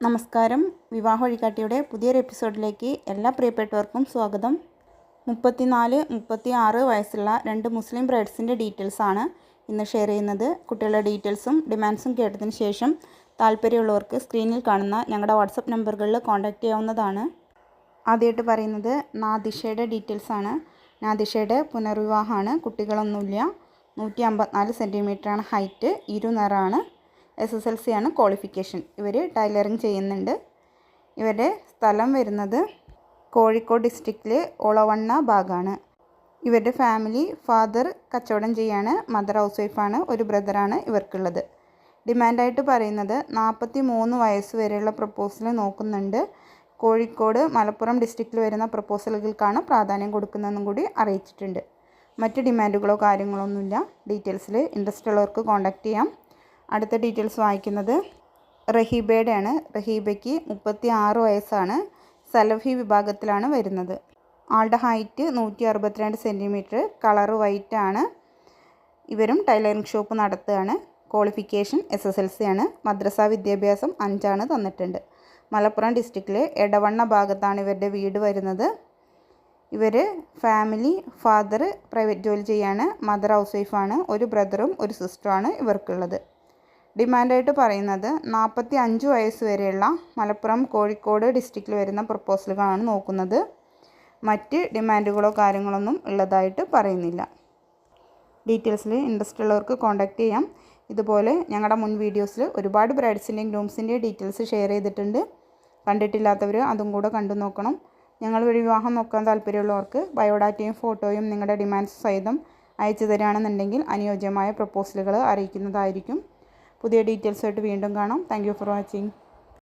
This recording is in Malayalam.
നമസ്കാരം. വിവാഹ വഴികാട്ടിയുടെ പുതിയൊരു എപ്പിസോഡിലേക്ക് എല്ലാ പ്രിയപ്പെട്ടവർക്കും സ്വാഗതം. മുപ്പത്തിനാല് മുപ്പത്തി ആറ് വയസ്സുള്ള രണ്ട് മുസ്ലിം ബ്രൈഡ്സിന്റെ ഡീറ്റെയിൽസാണ് ഇന്ന് ഷെയർ ചെയ്യുന്നത്. കുട്ടികളുടെ ഡീറ്റെയിൽസും ഡിമാൻഡ്സും കേട്ടതിന് ശേഷം താല്പര്യമുള്ളവർക്ക് സ്ക്രീനിൽ കാണുന്ന ഞങ്ങളുടെ വാട്സപ്പ് നമ്പറുകളിൽ കോൺടാക്റ്റ് ചെയ്യാവുന്നതാണ്. ആദ്യമായിട്ട് പറയുന്നത് നാദിഷയുടെ ഡീറ്റെയിൽസാണ് നാദിഷയുടെ പുനർവിവാഹമാണ് കുട്ടികളൊന്നുമില്ല. നൂറ്റി അമ്പത്തിനാല് സെന്റിമീറ്ററാണ് ഹൈറ്റ് ഇരുനിറാണ് എസ് എസ് എൽ സി ആണ് ക്വാളിഫിക്കേഷൻ ഇവർ ടൈലറിങ് ചെയ്യുന്നുണ്ട്. ഇവരുടെ സ്ഥലം വരുന്നത് കോഴിക്കോട് ഡിസ്ട്രിക്റ്റിലെ ഒളവണ്ണ ഭാഗമാണ് ഇവരുടെ ഫാമിലി ഫാദർ കച്ചവടം ചെയ്യാണ്. മദർ ഹൗസ് വൈഫാണ് ഒരു ബ്രദറാണ് ഇവർക്കുള്ളത്. ഡിമാൻഡായിട്ട് പറയുന്നത് നാൽപ്പത്തി മൂന്ന് വയസ്സ് വരെയുള്ള പ്രപ്പോസൽ നോക്കുന്നുണ്ട്. കോഴിക്കോട് മലപ്പുറം ഡിസ്ട്രിക്റ്റിൽ വരുന്ന പ്രപ്പോസലുകൾക്കാണ് പ്രാധാന്യം കൊടുക്കുന്നതെന്നും കൂടി അറിയിച്ചിട്ടുണ്ട്. മറ്റ് ഡിമാൻഡുകളോ കാര്യങ്ങളോ ഒന്നുമില്ല. ഡീറ്റെയിൽസിൽ ഇൻട്രസ്റ്റ് ഉള്ളവർക്ക് കോൺടാക്റ്റ് ചെയ്യാം. അടുത്ത ഡീറ്റെയിൽസ് വായിക്കുന്നത് റഹീബയുടെയാണ്. റഹീബയ്ക്ക് മുപ്പത്തി ആറ് വയസ്സാണ്. സലഫി വിഭാഗത്തിലാണ് വരുന്നത്. ആളുടെ ഹൈറ്റ് നൂറ്റി അറുപത്തിരണ്ട് സെന്റിമീറ്റർ കളറ് ആണ് ഇവരും ടൈലറിംഗ് ഷോപ്പ് നടത്തുകയാണ്. Qualification S S L C ആണ് മദ്രസ വിദ്യാഭ്യാസം അഞ്ചാണ് തന്നിട്ടുണ്ട്. മലപ്പുറം ഡിസ്ട്രിക്റ്റിലെ എടവണ്ണ ഭാഗത്താണ് ഇവരുടെ വീട് വരുന്നത്. ഇവർ ഫാമിലി ഫാദർ പ്രൈവറ്റ് ജോലി ചെയ്യാണ്. മദർ ഹൗസ് വൈഫാണ്. ഒരു ബ്രദറും ഒരു സിസ്റ്ററുമാണ് ഇവർക്കുള്ളത്. ഡിമാൻഡായിട്ട് പറയുന്നത് നാൽപ്പത്തി അഞ്ച് വയസ്സ് വരെയുള്ള മലപ്പുറം കോഴിക്കോട് ഡിസ്ട്രിക്റ്റിൽ വരുന്ന പ്രപ്പോസലുകളാണ് നോക്കുന്നത്. മറ്റ് ഡിമാൻഡുകളോ കാര്യങ്ങളൊന്നും ഉള്ളതായിട്ട് പറയുന്നില്ല. ഡീറ്റെയിൽസിൽ ഇൻട്രസ്റ്റ് ഉള്ളവർക്ക് കോൺടാക്റ്റ് ചെയ്യാം. ഇതുപോലെ ഞങ്ങളുടെ മുൻ വീഡിയോസിൽ ഒരുപാട് ബ്രൈഡ്സിന്റെയും ഗ്രൂംസിന്റെയും ഡീറ്റെയിൽസ് ഷെയർ ചെയ്തിട്ടുണ്ട്. കണ്ടിട്ടില്ലാത്തവർ അതും കൂടെ കണ്ടു നോക്കണം. ഞങ്ങൾ വഴി വിവാഹം നോക്കാൻ താല്പര്യമുള്ളവർക്ക് ബയോഡാറ്റയും ഫോട്ടോയും നിങ്ങളുടെ ഡിമാൻഡ്സ് സഹിതം അയച്ചു തരികയാണെന്നുണ്ടെങ്കിൽ അനുയോജ്യമായ പ്രപ്പോസലുകൾ അറിയിക്കുന്നതായിരിക്കും. പുതിയ ഡീറ്റെയിൽസായിട്ട് വീണ്ടും കാണാം. Thank for watching